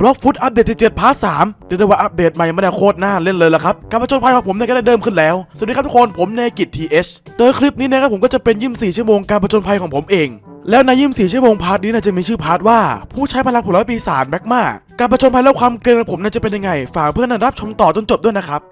บล็อกฟุตอัปเดตที่7พาร์ทสามเรียกได้ว่าอัปเดตใหม่ไม่ได้โคตรน่าเล่นเลยละครับการประจนภัยของผมเนี่ยก็ได้เดิมขึ้นแล้ว สวัสดีครับทุกคนผมเนกิจทีเอชโดยคลิปนี้นะครับผมก็จะเป็นยิมสี่ชั่วโมงการประจนภัยของผมเอง แล้วในยิมสี่ชั่วโมงพาร์ทนี้นะจะมีชื่อพาร์ทว่า ผู้ใช้พลังผลไม้ปีศาจแมกมาการประจนภัยและความเกรงของผมน่าจะเป็นยังไง ฝากเพื่อนๆรับชมต่อจนจบด้วยนะครับ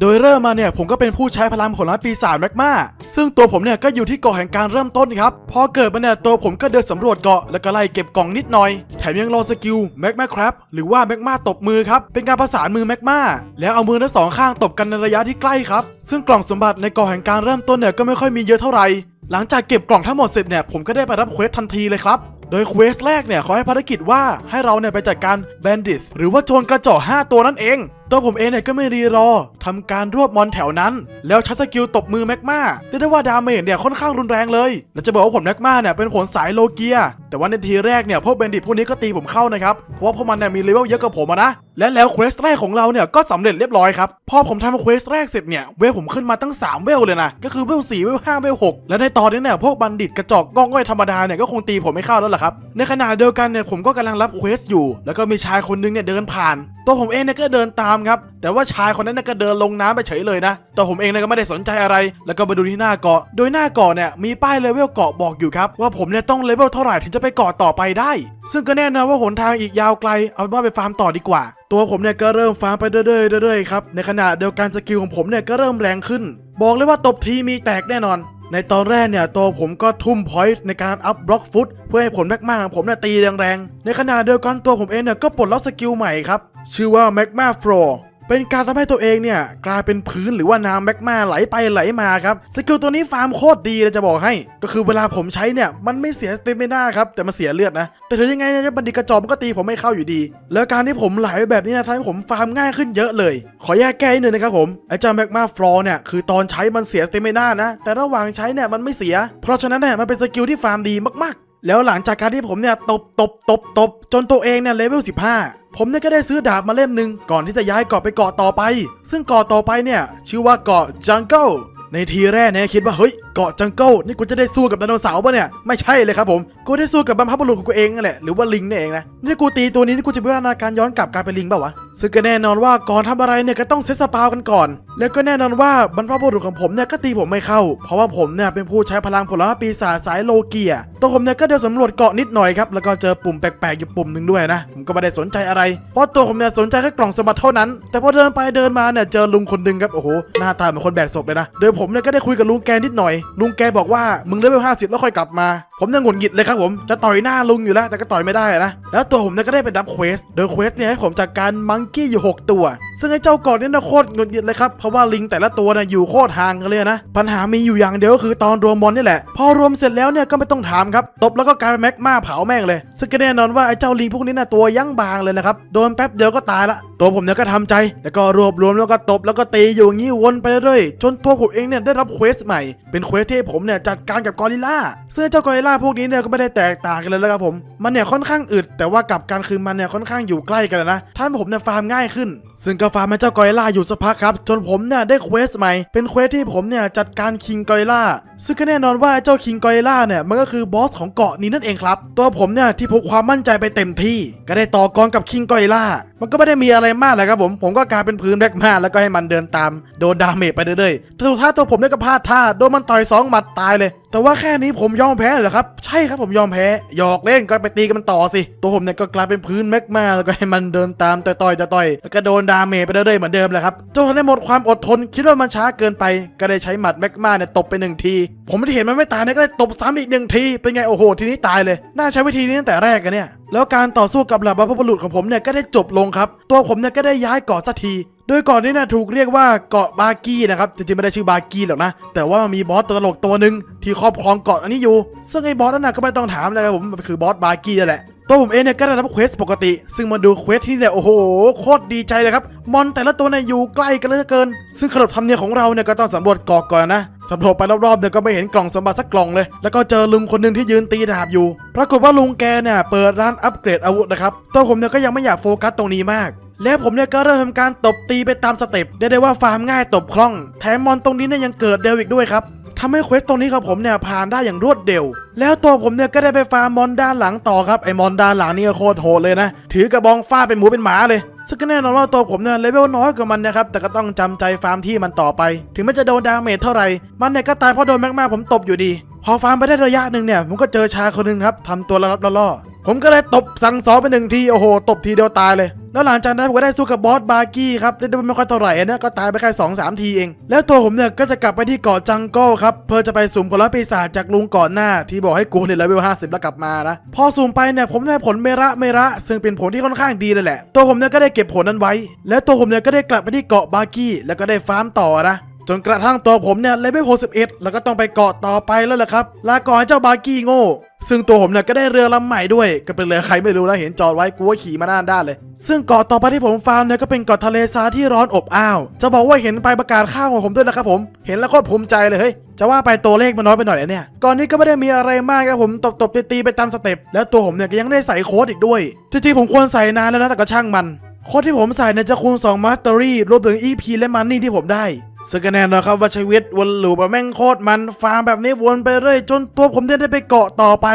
โดยเริ่มมาเนี่ยผมก็เป็นผู้ใช้พลังผลไม้ปีศาจแมกมาซึ่งตัวผมเนี่ยก็อยู่ที่เกาะแห่งการเริ่มต้นครับ พอเกิดมาเนี่ยตัวผมก็เดินสำรวจเกาะแล้วก็ไล่เก็บกล่องนิดหน่อย แถมยังรอสกิลแมกมาครับหรือว่าแมกมาตบมือครับ เป็นการประสานมือแมกมาแล้วเอามือทั้งสองข้างตบกันในระยะที่ใกล้ครับ ซึ่งกล่องสมบัติในเกาะแห่งการเริ่มต้นเนี่ยก็ไม่ค่อยมีเยอะเท่าไหร่หลังจากเก็บกล่องทั้งหมดเสร็จเนี่ยผมก็ได้ไปรับเควสทันทีเลยครับโดยเควสแรกเนี่ยเขาให้ภารกิจว่าให้เราเนี่ยไปจัดการแบนดิสหรือว่าโจรกระจอก5ตัวนั่นเอง ตัวผมเองเนี่ยก็ไม่รีรอทำการรวบมอนแถวนั้น แล้วใช้สกิลตบมือแมกมาเรียกได้ว่าดาเมจเนี่ยค่อนข้างรุนแรงเลย และจะบอกว่าผลแมกมาเนี่ยเป็นผลสายโลเกีย แต่ว่าในทีแรกเนี่ยพวกแบนดิตพวกนี้ก็ตีผมเข้านะครับ เพราะว่าพวกมันเนี่ยมีเลเวลเยอะกว่าผมนะ และแล้วเควสแรกของเราเนี่ยก็สำเร็จเรียบร้อยครับ พอผมทำเควสแรกเสร็จเนี่ยเวลผมขึ้นมาตั้ง 3 เวลเลยนะ ก็คือเวล4เวล5เวล6และในตอนนี้เนี่ยพวกบัณฑิตกระจอกก้องก้อยธรรมดาเนี่ยก็คงตีผมไม่เข้าแล้วล่ะครับ ในขณะเดียวกันเนี่ยผมก็กำลังรับเควสอยู่ แล้วก็มีชายคนนึงเนี่ยเดินผ่าน ตัวผมเองเนี่ยก็เดินตามครับ แต่ว่าชายคนนั้นน่ก็เดินลงน้ำไปเฉยเลยนะ แตัวผมเองเนี่ยก็ไม่ได้สนใจอะไร แล้วก็ไปดูที่หน้าเกาะ โดยหน้าเกาะเนี่ยมีป้ายเลเวลเกาะบอกอยู่ครับว่าผมเนี่ยต้องเลเวลเท่าไหร่ถึงจะไปเกาะต่อไปได้ ซึ่งก็แน่นอนว่าหนทางอีกยาวไกล เอาเป็นว่าไปฟาร์มต่อดีกว่าตัวผมเนี่ยก็เริ่มฟาร์มไปเรื่อยๆเรื่อยๆครับ ในขณะเดียวกันสกิลของผมเนี่ยก็เริ่มแรงขึ้น บอกเลยว่าตบทีมีแตกแน่นอน ในตอนแรกเนี่ยตัวผมก็ทุ่มพอยต์ในการอัพบล็อกฟุตเพื่อให้ผลแม็กมาของผมเนี่ยตีแรงๆ ในขณะเดียวกันตัวผมเองเนี่ยก็ปลดล็อกสกิลใหม่ครับชื่อว่าแมกมาฟลอเป็นการทำให้ตัวเองเนี่ย กลายเป็นพื้นหรือว่าน้ำแมกมาไหลไปไหลมาครับ สกิลตัวนี้ฟาร์มโคตรดีเลยจะบอกให้ ก็คือเวลาผมใช้เนี่ย มันไม่เสียสเตมิน่าครับ แต่มันเสียเลือดนะ แต่ถึงยังไงเนี่ยบันดิกระจอมก็ตีผมไม่เข้าอยู่ดี แล้วการที่ผมไหลไปแบบนี้นะทำให้ผมฟาร์มง่ายขึ้นเยอะเลย ขอแยกแก้นิดนึงนะครับผมไอ้เจ้าแมกมาฟลอเนี่ยคือตอนใช้มันเสียสเตมิน่านะแต่ระหว่างใช้เนี่ยมันไม่เสีย เพราะฉะนั้นเนี่ยมันเป็นสกิลที่ฟาร์มดีมากๆ แล้วหลังจากการที่ผมเนี่ยตบตบตบตบจนตัวเองเนี่ยเลเวล15 ผมเนี่ยก็ได้ซื้อดาบมาเล่มหนึ่งก่อนที่จะย้ายเกาะไปเกาะต่อไป ซึ่งเกาะต่อไปเนี่ยชื่อว่าเกาะจังเกิล ในทีแรกเนี่ยคิดว่าเฮ้ยเกาะจังเกิลนี่กูจะได้สู้กับไดโนเสาร์ปะเนี่ยไม่ใช่เลยครับผมกูได้สู้กับบรรพบุรุษของกูเองนั่นแหละหรือว่าลิงนี่เองนะนี่กูตีตัวนี้นี่กูจะวิวัฒนาการย้อนกลับกลายเป็นลิงเปล่าวะซึ่งก็แน่นอนว่าก่อนทำอะไรเนี่ยก็ต้องเซตสปาวกันก่อน แล้วก็แน่นอนว่าบรรพบุรุษของผมเนี่ยก็ตีผมไม่เข้า เพราะว่าผมเนี่ยเป็นผู้ใช้พลังผลไม้ปีศาจสายโลเกียตัวผมเนี่ยก็เดินสำรวจเกาะนิดหน่อยครับแล้วก็เจอปุ่มแปลกๆอยู่ปุ่มหนึ่งด้วยนะผมก็ไม่ได้สนใจอะไร เพราะตัวผมเนี่ยสนใจแค่กล่องสมบัติเท่านั้น แต่พอเดินไปเดินมาเนี่ยเจอลุงคนหนึ่งครับโอ้โหหน้าตาเหมือนคนแบกศพเลยนะโดยผมเนี่ยก็ได้คุยกับลุงแกนิดหน่อย ลุงแกบอกว่ามึงเลเวล50แล้วค่อยกลับมา ผมเนี่ยหงุดหงิดเลยครับผมจะต่อยหน้าลุงอยู่แล้วแต่ก็ต่อยไม่ได้นะแล้วตัวผมเนี่ยก็ได้ไปรับเควสโดยเควสเนี่ยให้ผมจัดการมังกี้อยู่ 6 ตัว ซึ่งไอ้เจ้าก่อนเนี่ยนะโคตรหงุดหงิดเลยครับเพราะว่าลิงแต่ละตัวเนี่ยอยู่โคตรห่างกันเลยนะปัญหามีอยู่อย่างเดียวก็คือตอนรวมมอนนี่แหละ พอรวมเสร็จแล้วเนี่ยก็ไม่ต้องถามครับตบแล้วก็กลายเป็นแม็กมาเผาแม่งเลย ซึ่งก็แน่นอนว่าไอ้เจ้าลิงพวกนี้น่ะตัวยั้งบางเลยนะครับโดนแป๊บเดียวก็ตายละ ตัวผมเนี่ยก็ทำใจ แล้วก็รวบรวมแล้วก็ตบแล้วก็ตีอยู่อย่างนี้วนไปเรื่อยจนตัวผมเองเนี่ยได้รับเควสใหม่เป็นเควสที่ผมเนี่ยจัดการกับกอริลลาซึ่งเจ้ากอริลลาพวกนี้เนี่ยก็ไม่ได้แตกต่างกันเลยแล้วครับผม มันเนี่ยค่อนข้างอึด แต่ว่ากับการคือมันเนี่ยค่อนข้างอยู่ใกล้กันนะทำให้ผมเนี่ยฟาร์มง่ายขึ้น ซึ่งก็ฟาร์มให้เจ้ากอริลลาอยู่สักพักครับ จนผมเนี่ยได้เควสใหม่ เป็นเควสที่ผมเนี่ยจัดการคิงกอริลลาซึ่งก็แน่นอนว่าเจ้าคิงกอริลลาเนี่ยมันก็คือบอสของเกาะนี้นั่นเองครับ ตัวผมเนี่ยที่พกความมั่นใจไปเต็มที่ ก็ได้ต่อกรกับคิงกอริลลา มันก็ไม่ได้มีอะไรมากเลยครับผม ผมก็กลายเป็นพื้นแบกมาแล้วก็ให้มันเดินตาม โดนดาเมจไปเรื่อยๆแต่สุดท้ายตัวผมเนี่ยก็พลาดท่า โดนมันต่อยสองหมัดตายเลย แต่ว่าแค่นี้ผมยอมแพ้เหรอครับ ใช่ครับผมยอมแพ้ หยอกเล่นก็ไปตีกันมันต่อสิ ตัวผมเนี่ยก็กลายเป็นพื้นแมกมาแล้วก็ให้มันเดินตามต่อยๆต่อยๆแล้วก็โดนดาเมจไปเรื่อยๆเหมือนเดิมแหละครับจนได้หมดความอดทน คิดว่ามันช้าเกินไป ก็ได้ใช้หมัดแมกมาเนี่ยตบไปหนึ่งที ผมไม่เห็นมันไม่ตายเนี่ยก็เลยตบซ้ำอีกหนึ่งที เป็นไงโอ้โหทีนี้ตายเลย น่าใช้วิธีนี้ตั้งแต่แรกกันเนี่ย แล้วการต่อสู้กับเหล่าบรรพบุรุษของผมเนี่ยก็ได้จบลงครับ ตัวผมเนี่ยก็ได้ย้ายเกาะสักทีโดยเกาะนี้นะถูกเรียกว่าเกาะบากี้นะครับจริงๆไม่ได้ชื่อบากี้หรอกนะ แต่ว่ามันมีบอสตัวตลกตัวหนึ่งที่ครอบครองเกาะอันนี้อยู่ ซึ่งไอ้บอสนั่นนะก็ไม่ต้องถามเลยครับผมมันคือ บอสบากี้นั่นแหละ ตัวผมเองเนี่ยก็ได้รับเควสปกติ ซึ่งมาดูเควสที่เนี่ยโอ้โหโคตรดีใจเลยครับ มอนแต่ละตัวเนี่ยอยู่ใกล้กันเหลือเกิน ซึ่งขนบธรรมเนียมของเราเนี่ยก็ต้องสำรวจเกาะก่อนนะสำรวจไปรอบๆเนี่ยก็ไม่เห็นกล่องสมบัติสักกล่องเลย แล้วก็เจอลุงคนหนึ่งที่ยืนตีดาบอยู่ ปรากฏว่าลุงแกเนี่ยเปิดร้านอัปเกรดอาวุธนะครับ ตัวผมเนี่ยก็ยังไม่อยากโฟกัสตรงนี้มาก แล้วผมเนี่ยก็เริ่มทำการตบตีไปตามสเต็ปได้ได้ว่าฟาร์มง่ายตบคล่อง แถมมอนตรงนี้เนี่ยยังเกิดเดวอีกด้วยครับ ทำให้เควสตรงนี้ครับผมเนี่ยผ่านได้อย่างรวดเร็ว แล้วตัวผมเนี่ยก็ได้ไปฟาร์มมอนด้านหลังต่อครับไอ้มอนด้านหลังนี่ก็โคตรโหดเลยนะ ถือกระบองฟาดเป็นหมูเป็นหมาเลยซึ่งก็แน่นอนว่าตัวผมเนี่ยเลเวลน้อยกว่ามันนะครับแต่ก็ต้องจำใจฟาร์มที่มันต่อไป ถึงแมันจะโดนดาเมจเท่าไหร่มันเนี่ยก็ตายเพราะโดนแมกมาผมตบอยู่ดี พอฟาร์มไปได้ระยะหนึ่งเนี่ยผมก็เจอชาคนหนึ่งครับทำตัวละลับละล่อ ผมก็เลยตบสั่งสอนไปหนึ่งทีโอ้โหตบทีเดียวตายเลย แล้วหลังจากนั้นผมก็ได้สู้กับบอสบาร์กี้ครับได้ไม่ค่อยเท่าไหร่นะก็ตายไปแค่สองสามทีเอง แล้วตัวผมเนี่ยก็จะกลับไปที่เกาะจังโก้ครับเพื่อจะไปสุ่มผลปีศาจจากลุงก่อนหน้า ที่บอกให้กูเนี่ยเลเวลห้าสิบแล้วกลับมานะพอสุ่มไปเนี่ยผมได้ผลเมระเมระ ซึ่งเป็นผลที่ค่อนข้างดีเลยแหละ ตัวผมเนี่ยก็ได้เก็บผลนั้นไว้ แล้วตัวผมเนี่ยก็ได้กลับไปที่เกาะบาร์กี้แล้วก็ได้ฟาร์มต่อนะ จนกระทั่งตัวผมเนี่ยเลเวล61 แล้วก็ต้องไปเกาะต่อไปแล้วแหละครับ ลาก่อนเจ้าบากี้โง่ ซึ่งตัวผมเนี่ยก็ได้เรือลำใหม่ด้วย ก็เป็นเรือใครไม่รู้นะเห็นจอดไว้กูว่าขี่มาหน้าด้านเลย ซึ่งเกาะต่อไปที่ผมฟาร์มเนี่ยก็เป็นเกาะทะเลทรายที่ร้อนอบอ้าว จะบอกว่าเห็นใบประกาศข้าวของผมด้วยนะครับผม เห็นแล้วโคตรภูมิใจเลยเฮ้ย จะว่าไปตัวเลขมันน้อยไปหน่อยนะเนี่ย ก่อนนี้ก็ไม่ได้มีอะไรมากครับผมตบตบๆตีไปตามสเต็ป แล้วตัวผมเนี่ยก็ยังได้ใส่โค้ดอีกด้วย จริงๆผมควรใส่นานแล้วนะแต่ก็ช่างมันโค้ดที่ผมใส่เนี่ยจะคูณ2 Mastery รวมถึง EP และ Money ที่ผมได้ ซึ่งก็แน่นอนครับว่าชีวิตวนลูปแม่งโคตรมันฟาร์มแบบนี้วนไปเรื่อยจนตัวผมได้ได้ไปเกาะต่อไป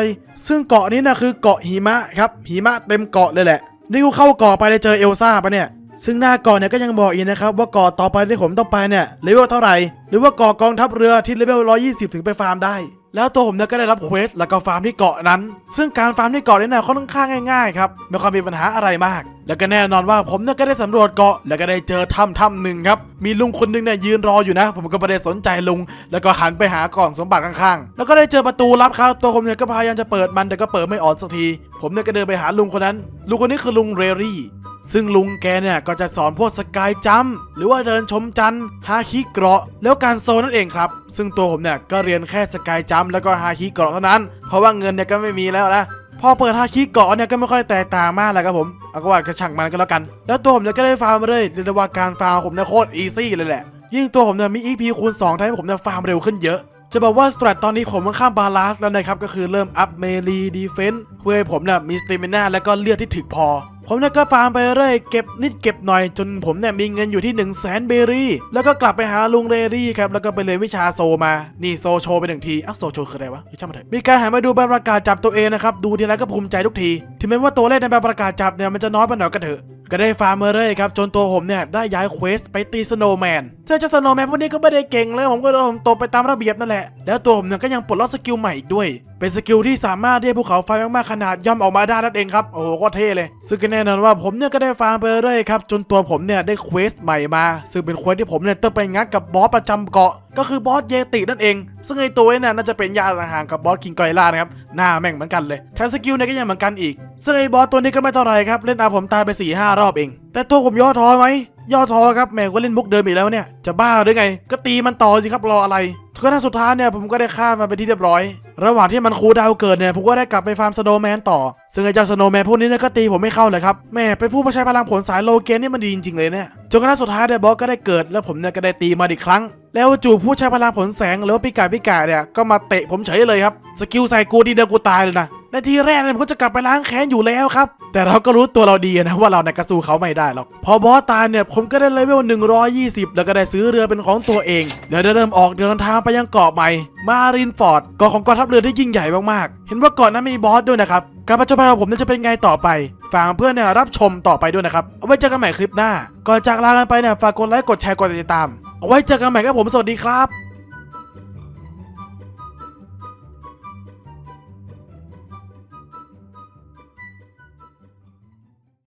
ซึ่งเกาะนี้นะคือเกาะหิมะครับหิมะเต็มเกาะเลยแหละ นี่กูเข้าเกาะไปได้เจอเอลซ่าปะเนี่ยซึ่งหน้าเกาะเนี่ยก็ยังบอกอีกนะครับว่าเกาะต่อไปที่ผมต้องไปเนี่ยเลเวลเท่าไหร่ หรือว่าเกาะกองทัพเรือที่เลเวล120 ถึงไปฟาร์มได้ แล้วตัวผมเนี่ยก็ได้รับเควสแล้วก็ฟาร์มที่เกาะนั้น ซึ่งการฟาร์มที่เกาะนี้เนี่ยค่อนข้างง่ายๆครับไม่ค่อยมีปัญหาอะไรมาก แล้วก็แน่นอนว่าผมเนี่ยก็ได้สำรวจเกาะ แล้วก็ได้เจอถ้ำถ้ำหนึ่งครับ มีลุงคนหนึงเนี่ยยืนรออยู่นะ ผมก็ไม่ได้สนใจลุง แล้วก็หันไปหากล่องสมบัติข้างๆ แล้วก็ได้เจอประตูลับครับ ตัวผมเนี่ยก็พยายามจะเปิดมันแต่ก็เปิดไม่ออกสักที ผมเนี่ยก็เดินไปหาลุงคนนั้น ลุงคนนี้คือลุงเรรี่ ซึ่งลุงแกเนี่ยก็จะสอนพวกสกายจัมหรือว่าเดินชมจันทร์ฮาคิเกราะ แล้วการโซนนั่นเองครับ ซึ่งตัวผมเนี่ยก็เรียนแค่สกายจัมแล้วก็ฮาคิเกราะเท่านั้น เพราะว่าเงินเนี่ยก็ไม่มีแล้วนะพอเปิดฮาคิเกาะเนี่ยก็ไม่ค่อยแตกต่างมากเลยครับผมเอาก็ว่ากระช่างมันก็แล้วกัน แล้วตัวผมเนี่ยก็ได้ฟาร์มมาเลยเรียกว่าการฟาร์มผมเนี่ยโคตรอีซี่เลยแหละ ยิ่งตัวผมเนี่ยมี EP คูณ2ทำให้ผมเนี่ยฟาร์มเร็วขึ้นเยอะจะบอกว่าสตรัตตอนนี้ผมค่อนข้างบาลานซ์แล้วนะครับ ก็คือเริ่มอัพเมลีดีเฟนส์เพื่อให้ผมเนี่ยมีสเตมิน่าและก็เลือดที่ถึกพอ ผมเนี่ยก็ฟาร์มไปเรื่อยเก็บนิดเก็บหน่อยจนผมเนี่ยมีเงินอยู่ที่1นึ่งแสนเบรี่ แล้วก็กลับไปหาลุงเรรี่ครับแล้วก็ไปเรียนวิชาโซมา นี่โซโชไปหนึ่งทีอ้าวโซโชคืออะไรวะไม่ใช่างมาเถอะมีการหันมาดูใบประกาศจับตัวเองนะครับดูทีไรก็ภูมิใจทุกที ถึงแม้ว่าตัวเลขในใบประกาศจับเนี่ยมันจะน้อยไปหน่อยก็เถอะก็ได้ฟาร์มมาเรื่อยครับจนตัวผมเนี่ยได้ย้ายเควสไปตีสโนว์แมนเจ้าเจ้าสโนว์แมนพวกนี้ก็ไม่ได้เก่งเลยผมก็โดนผมตบไปตามระเบียบนั่นแหละแล้วตัวผมเนี่ยก็ยังปลดล็อกสกิลใหม่อีกด้วย เป็นสกิลที่สามารถเรียกภูเขาไฟมากๆขนาดย่อมออกมาได้นั่นเองครับ โอ้โหก็เท่เลย ซึ่งก็แน่นอนว่าผมเนี่ยก็ได้ฟาร์มไปเรื่อยครับ จนตัวผมเนี่ยได้เควสใหม่มา ซึ่งเป็นเควสที่ผมเนี่ยต้องไปงัดกับบอสประจำเกาะ ก็คือบอสเยตินั่นเอง ซึ่งไอตัวนี้เนี่ยน่าจะเป็นญาติห่างๆกับบอสคิงกอยล่านะครับ หน้าแม่งเหมือนกันเลยแถมสกิลเนี่ยก็ยังเหมือนกันอีก ซึ่งไอบอสตัวนี้ก็ไม่เท่าไรครับ เล่นอาผมตายไป4ี่ห้ารอบเอง แต่ตัวผมย่อท้อไหม ย่อท้อครับแหม่ก็เล่นมุกเดิมอีกแล้วเนี่ยจะบ้าหรือไง ก็ตีมันต่อสิครับรออะไรก็น่าสุดท้ายเนี่ยผมก็ได้ฆ่ามันไปที่เรียบร้อย ระหว่างที่มันคูดาวเกิดเนี่ยผมก็ได้กลับไปฟาร์มสโนแมนต่อ ซึ่งไอ้เจ้าสโนแมนพวกนี้เนี่ยก็ตีผมไม่เข้าเลยครับแม่เป็นผู้มาใช้พลังผลสายโลเกนนี่มันดีจริงๆเลยเนี่ยจนกระทั่งสุดท้ายเนี่ยบอสก็ได้เกิดแล้วผมเนี่ยก็ได้ตีมาอีกครั้ง แล้วจู่ผู้ใช้พลังผลแสงหรือว่าปิกาปิกาเนี่ยก็มาเตะผมเฉยเลยครับสกิลใส่กูทีเดียวกูตายเลยนะ ในทีแรกเนี่ยผมก็จะกลับไปล้างแค้นอยู่แล้วครับ แต่เราก็รู้ตัวเราดีนะว่าเราเนี่ยกระสู้เขาไม่ได้หรอก พอบอสตายเนี่ยผมก็ได้เลเวล 120 แล้วก็ได้ซื้อเรือเป็นของตัวเองแล้วได้เริ่มออกเดินทางไปยังเกาะใหม่ มารินฟอร์ดเกาะของกองทัพเรือที่ยิ่งใหญ่มากๆ เห็นว่าเกาะนั้นมีบอสด้วยนะครับ การประจนภัยของผมจะเป็นไงต่อไป ฝากเพื่อนเนี่ยรับชมต่อไปด้วยนะครับ เอาไว้เจอกันใหม่คลิปหน้า ก่อนจากลากันไปเนี่ยฝากกดไลค์ กดแชร์ กดติดตาม เอาไว้เจอกันใหม่ครับผม สวัสดีครับ